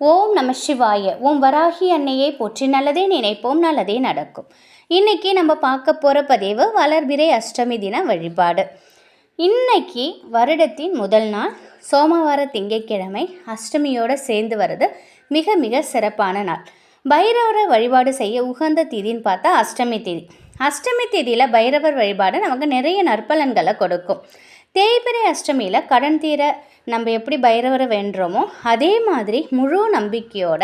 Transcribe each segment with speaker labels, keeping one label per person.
Speaker 1: ஓம் நம சிவாய. ஓம் வராகி அன்னையை போற்றி நல்லதே நினைப்போம் நல்லதே நடக்கும். இன்னைக்கு நம்ம பார்க்க போகிற பதிவு வளர்பிறை அஷ்டமி தின வழிபாடு. இன்னைக்கு வருடத்தின் முதல் நாள் சோமவார திங்கட்கிழமை அஷ்டமியோடு சேர்ந்து வர்றது மிக மிக சிறப்பான நாள். பைரவரை வழிபாடு செய்ய உகந்த திதின்னு பார்த்தா அஷ்டமி திதி. அஷ்டமி திதியில் பைரவர் வழிபாடு நமக்கு நிறைய நற்பலன்களை கொடுக்கும். தேய்பிறை அஷ்டமியில் கடன் தீர நம்ம எப்படி பைரவரை வேண்டுறோமோ அதே மாதிரி முழு நம்பிக்கையோட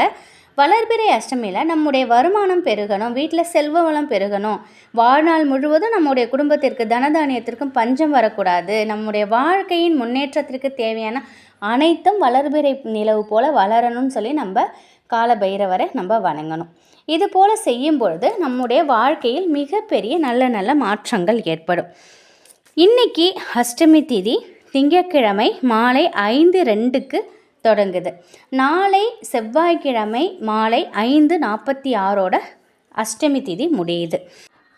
Speaker 1: வளர்பிறை அஷ்டமியில் நம்முடைய வருமானம் பெருகணும் வீட்டில் செல்வ வளம் பெருகணும். வாழ்நாள் முழுவதும் நம்முடைய குடும்பத்திற்கு தனதானியத்திற்கும் பஞ்சம் வரக்கூடாது. நம்முடைய வாழ்க்கையின் முன்னேற்றத்திற்கு தேவையான அனைத்தும் வளர்பிறை நிலவு போல் வளரணும்னு சொல்லி நம்ம கால பைரவரை நம்ம வணங்கணும். இது போல் செய்யும் பொழுது நம்முடைய வாழ்க்கையில் மிகப்பெரிய நல்ல நல்ல மாற்றங்கள் ஏற்படும். இன்னைக்கு அஷ்டமி திதி திங்கட்கிழமை மாலை ஐந்து ரெண்டுக்கு தொடங்குது. நாளை செவ்வாய்க்கிழமை மாலை ஐந்து நாற்பத்தி ஆறோட அஷ்டமி திதி முடியுது.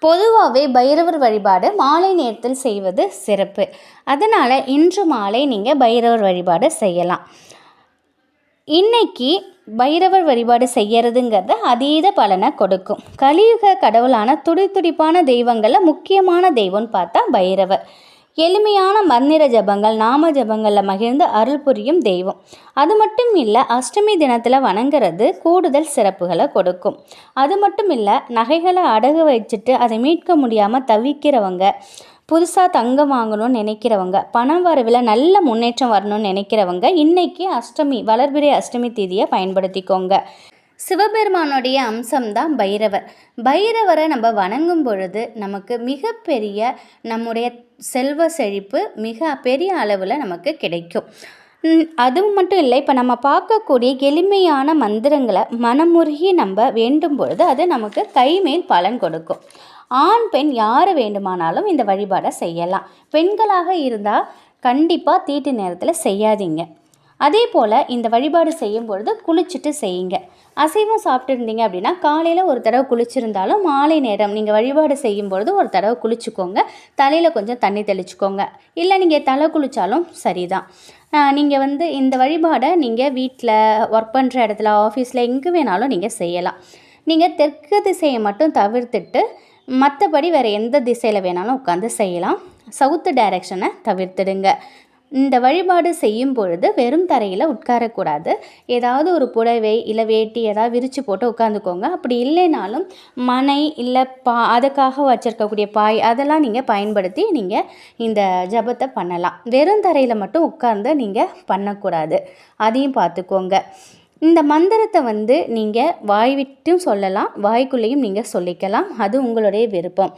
Speaker 1: பொதுவாகவே பைரவர் வழிபாடு மாலை நேரத்தில் செய்வது சிறப்பு. அதனால் இன்று மாலை நீங்கள் பைரவர் வழிபாடு செய்யலாம். இன்னைக்கு பைரவர் வழிபாடு செய்யறதுங்கிறது அதீத பலனை கொடுக்கும். கலியுக கடவுளான துடி துடிப்பான தெய்வங்களில் முக்கியமான தெய்வம்னு பார்த்தா பைரவர். எளிமையான மந்திர ஜபங்கள் நாம ஜபங்களில் மகிழ்ந்து அருள் புரியும் தெய்வம். அது மட்டும் இல்லை அஷ்டமி தினத்தில் வணங்குறது கூடுதல் சிறப்புகளை கொடுக்கும். அது மட்டும் இல்லை நகைகளை அடகு வச்சுட்டு அதை மீட்க முடியாமல் தவிக்கிறவங்க புதுசாக தங்கம் வாங்கணும்னு நினைக்கிறவங்க பணம் வரவில் நல்ல முன்னேற்றம் வரணும்னு நினைக்கிறவங்க இன்னைக்கு அஷ்டமி வளர்பிறை அஷ்டமி தேதியை பயன்படுத்திக்கோங்க. சிவபெருமானுடைய அம்சம்தான் பைரவர். பைரவரை நம்ம வணங்கும் பொழுது நமக்கு மிகப்பெரிய நம்முடைய செல்வ செழிப்பு மிக பெரிய அளவில் நமக்கு கிடைக்கும். அதுவும் மட்டும் இல்லை இப்போ நம்ம பார்க்கக்கூடிய எளிமையான மந்திரங்களை மனமுருகி நம்ம வேண்டும் பொழுது அது நமக்கு கைமேல் பலன் கொடுக்கும். ஆண் பெண் யார் வேண்டுமானாலும் இந்த வழிபாடை செய்யலாம். பெண்களாக இருந்தால் கண்டிப்பாக தீட்டு நேரத்தில் செய்யாதீங்க. அதே போல் இந்த வழிபாடு செய்யும் பொழுது குளிச்சுட்டு செய்யுங்க. அசைவம் சாப்பிட்டுருந்தீங்க அப்படின்னா காலையில் ஒரு தடவை குளிச்சிருந்தாலும் மாலை நேரம் நீங்கள் வழிபாடு செய்யும் பொழுது ஒரு தடவை குளிச்சுக்கோங்க. தலையில் கொஞ்சம் தண்ணி தெளிச்சுக்கோங்க. இல்லை நீங்கள் தலை குளித்தாலும் சரிதான். நீங்கள் வந்து இந்த வழிபாடை நீங்கள் வீட்டில் ஒர்க் பண்ணுற இடத்துல ஆஃபீஸில் எங்கே வேணாலும் நீங்கள் செய்யலாம். நீங்கள் தெற்கு திசையை மட்டும் தவிர்த்துட்டு மற்றபடி வேறு எந்த திசையில் வேணாலும் உட்காந்து செய்யலாம். சவுத்து டைரக்ஷனை தவிர்த்துடுங்க. இந்த வழிபாடு செய்யும் பொழுது வெறும் தரையில் உட்காரக்கூடாது. ஏதாவது ஒரு புடவை இல்லை வேட்டி ஏதாவது விரித்து போட்டு உட்காந்துக்கோங்க. அப்படி இல்லைனாலும் மனை இல்லை பா அதுக்காக வச்சுருக்கக்கூடிய பாய் அதெல்லாம் நீங்கள் பயன்படுத்தி நீங்கள் இந்த ஜபத்தை பண்ணலாம். வெறும் தரையில் மட்டும் உட்கார்ந்து நீங்கள் பண்ணக்கூடாது. அதையும் பார்த்துக்கோங்க. இந்த மந்திரத்தை வந்து நீங்கள் வாய் விட்டும் சொல்லலாம் வாய்க்குள்ளேயும் நீங்கள் சொல்லிக்கலாம். அது உங்களுடைய விருப்பம்.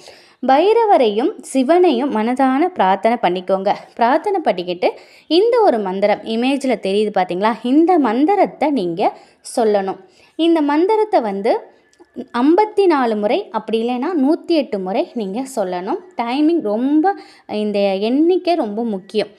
Speaker 1: பைரவரையும் சிவனையும் மனதான பிரார்த்தனை பண்ணிக்கோங்க. பிரார்த்தனை பண்ணிக்கிட்டு இந்த ஒரு மந்திரம் இமேஜில் தெரியுது பார்த்தீங்களா இந்த மந்திரத்தை நீங்கள் சொல்லணும். இந்த மந்திரத்தை வந்து ஐம்பத்தி நாலு முறை அப்படி இல்லைன்னா நூற்றி எட்டு முறை நீங்கள் சொல்லணும். டைமிங் ரொம்ப இந்த எண்ணிக்கை ரொம்ப முக்கியம்.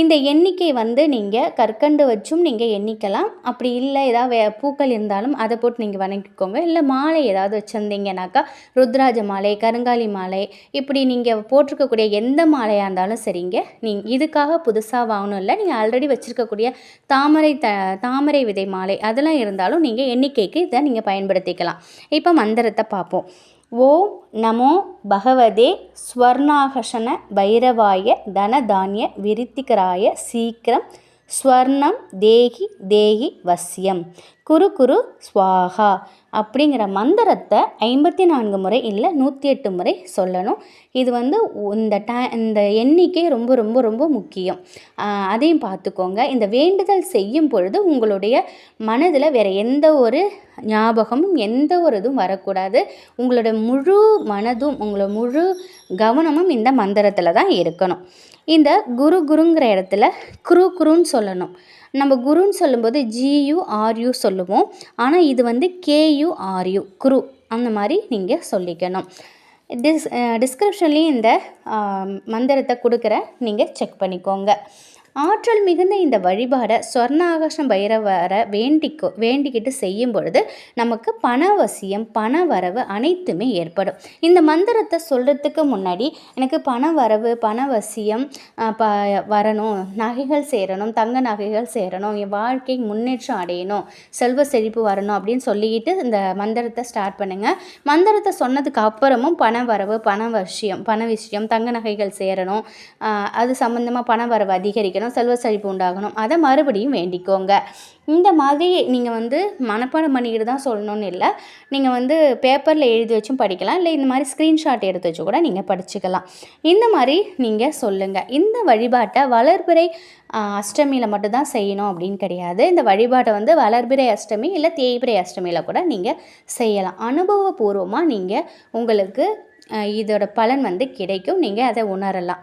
Speaker 1: இந்த எண்ணிக்கை வந்து நீங்கள் கற்கண்டு வச்சும் நீங்கள் எண்ணிக்கலாம். அப்படி இல்லை ஏதாவது வே பூக்கள் இருந்தாலும் அதை போட்டு நீங்கள் வணங்கிக்கோங்க. இல்லை மாலை ஏதாவது வச்சுருந்தீங்கனாக்கா ருத்ராஜ மாலை கருங்காலி மாலை இப்படி நீங்கள் போட்டிருக்கக்கூடிய எந்த மாலையாக இருந்தாலும் சரிங்க. நீங்கள் இதுக்காக புதுசாக வாங்கணும் இல்லை நீங்கள் ஆல்ரெடி வச்சுருக்கக்கூடிய தாமரை த தாமரை விதை மாலை அதெல்லாம் இருந்தாலும் நீங்கள் எண்ணிக்கைக்கு இதை நீங்கள் பயன்படுத்திக்கலாம். இப்போ மந்திரத்தை பார்ப்போம். ஓம் நமோ பகவதே ஸ்வர்ணாகஷன பைரவாய தனதானிய விருத்திகராய சீக்கிரம் ஸ்வர்ணம் தேகி தேகி வசியம். குரு குரு ஸ்வாகா அப்படிங்கிற மந்திரத்தை ஐம்பத்தி நான்கு முறை இல்லை நூற்றி எட்டு முறை சொல்லணும். இது வந்து இந்த டை இந்த எண்ணிக்கை ரொம்ப ரொம்ப ரொம்ப முக்கியம். அதையும் பார்த்துக்கோங்க. இந்த வேண்டுதல் செய்யும் பொழுது உங்களுடைய மனதில் வேறு எந்த ஒரு ஞாபகமும் எந்த ஒரு இதுவும் வரக்கூடாது. உங்களோட முழு மனதும் உங்களோட முழு கவனமும் இந்த மந்திரத்தில் தான் இருக்கணும். இந்த குரு குருங்கிற இடத்துல குரு குருன்னு சொல்லணும். நம்ம குருன்னு சொல்லும்போது ஜியுஆர்யூ சொல்லுவோம். ஆனால் இது வந்து கேயுஆர்யூ குரு. அந்த மாதிரி நீங்கள் சொல்லிக்கணும். டிஸ் டிஸ்கிரிப்ஷன்லேயும் இந்த மந்திரத்தை கொடுக்குற நீங்கள் செக் பண்ணிக்கோங்க. ஆற்றல் மிகுந்த இந்த வழிபாடை சொர்ணாகாசம் பைரவரை வேண்டிக்கோ வேண்டிக்கிட்டு செய்யும் பொழுது நமக்கு பணவசியம் பண வரவு அனைத்துமே ஏற்படும். இந்த மந்திரத்தை சொல்கிறதுக்கு முன்னாடி எனக்கு பண வரவு பணவசியம் ப வரணும் நகைகள் சேரணும் தங்க நகைகள் சேரணும் என் வாழ்க்கை முன்னேற்றம் அடையணும் செல்வ செழிப்பு வரணும் அப்படின்னு சொல்லிக்கிட்டு இந்த மந்திரத்தை ஸ்டார்ட் பண்ணுங்கள் மந்திரத்தை சொன்னதுக்கு அப்புறமும் பண வரவு பண விஷயம் பண விஷயம் தங்க நகைகள் சேரணும் அது சம்மந்தமாக பண வரவு அதிகரிக்கணும். செல்வ செழிப்பு உண்டாகணும். அதை மறுபடியும் வேண்டிக்கோங்க. இந்த மாதிரி நீங்கள் வந்து மனப்பாடம் பண்ணிக்கிட்டு தான் சொல்லணும்னு இல்லை. நீங்கள் வந்து பேப்பரில் எழுதி வச்சும் படிக்கலாம். இல்லை இந்த மாதிரி ஸ்க்ரீன்ஷாட் எடுத்து வச்சு கூட நீங்கள் படிச்சுக்கலாம். இந்த மாதிரி நீங்கள் சொல்லுங்கள் இந்த வழிபாட்டை வளர்பிறை அஷ்டமியில் மட்டும்தான் செய்யணும் அப்படின்னு கிடையாது. இந்த வழிபாட்டை வந்து வளர்பிறை அஷ்டமி இல்லை தேய்பிறை அஷ்டமியில் கூட நீங்கள் செய்யலாம். அனுபவபூர்வமாக நீங்கள் உங்களுக்கு இதோட பலன் வந்து கிடைக்கும். நீங்கள் அதை உணரலாம்.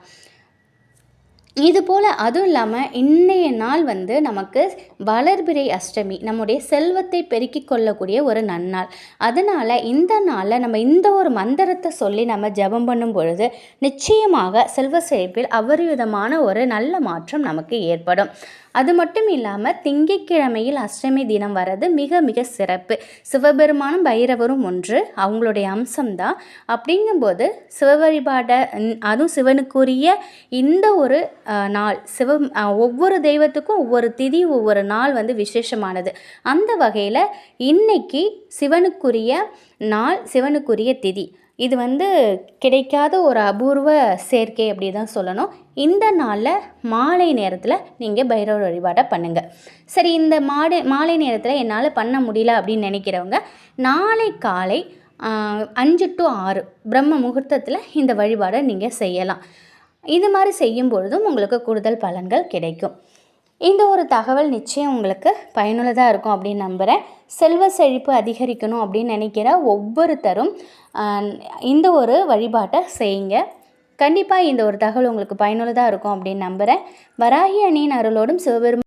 Speaker 1: இது போல் அதுவும் இல்லாமல் இன்றைய நாள் வந்து நமக்கு வளர்பிறை அஷ்டமி நம்முடைய செல்வத்தை பெருக்கிக் கொள்ளக்கூடிய ஒரு நன்னாள். அதனால் இந்த நாளில் நம்ம இந்த ஒரு மந்திரத்தை சொல்லி நம்ம ஜெபம் பண்ணும் பொழுது நிச்சயமாக செல்வ செழிப்பில் அபரிவிதமான ஒரு நல்ல மாற்றம் நமக்கு ஏற்படும். அது மட்டும் இல்லாமல் திங்கட்கிழமையில் அஷ்டமி தினம் வர்றது மிக மிக சிறப்பு. சிவபெருமானும் பைரவரும் ஒன்று அவங்களுடைய அம்சம்தான். அப்படிங்கும்போது சிவ வழிபாடை அதுவும் சிவனுக்குரிய இந்த ஒரு நாள் சிவ ஒவ்வொரு தெய்வத்துக்கும் ஒவ்வொரு திதி ஒவ்வொரு நாள் வந்து விசேஷமானது. அந்த வகையில் இன்னைக்கு சிவனுக்குரிய நாள் சிவனுக்குரிய திதி. இது வந்து கிடைக்காத ஒரு அபூர்வ சேர்க்கை அப்படி தான் சொல்லணும். இந்த நாளில் மாலை நேரத்தில் நீங்கள் பைரவர் வழிபாடை பண்ணுங்கள் சரி இந்த மாடு மாலை நேரத்தில் என்னால் பண்ண முடியல அப்படின்னு நினைக்கிறவங்க நாளை காலை அஞ்சு டு ஆறு பிரம்ம முகூர்த்தத்தில் இந்த வழிபாடை நீங்கள் செய்யலாம். இது மாதிரி செய்யும் பொழுதும் உங்களுக்கு கூடுதல் பலன்கள் கிடைக்கும். இந்த ஒரு தகவல் நிச்சயம் உங்களுக்கு பயனுள்ளதாக இருக்கும் அப்படின்னு நம்புகிறேன் செல்வ செழிப்பு அதிகரிக்கணும் அப்படின்னு நினைக்கிற ஒவ்வொருத்தரும் இந்த ஒரு வழிபாட்டை செய்யுங்க. கண்டிப்பாக இந்த ஒரு தகவல் உங்களுக்கு பயனுள்ளதாக இருக்கும் அப்படின்னு நம்புகிறேன் வராகி அணியின் அருளோடும் சிவபெரும்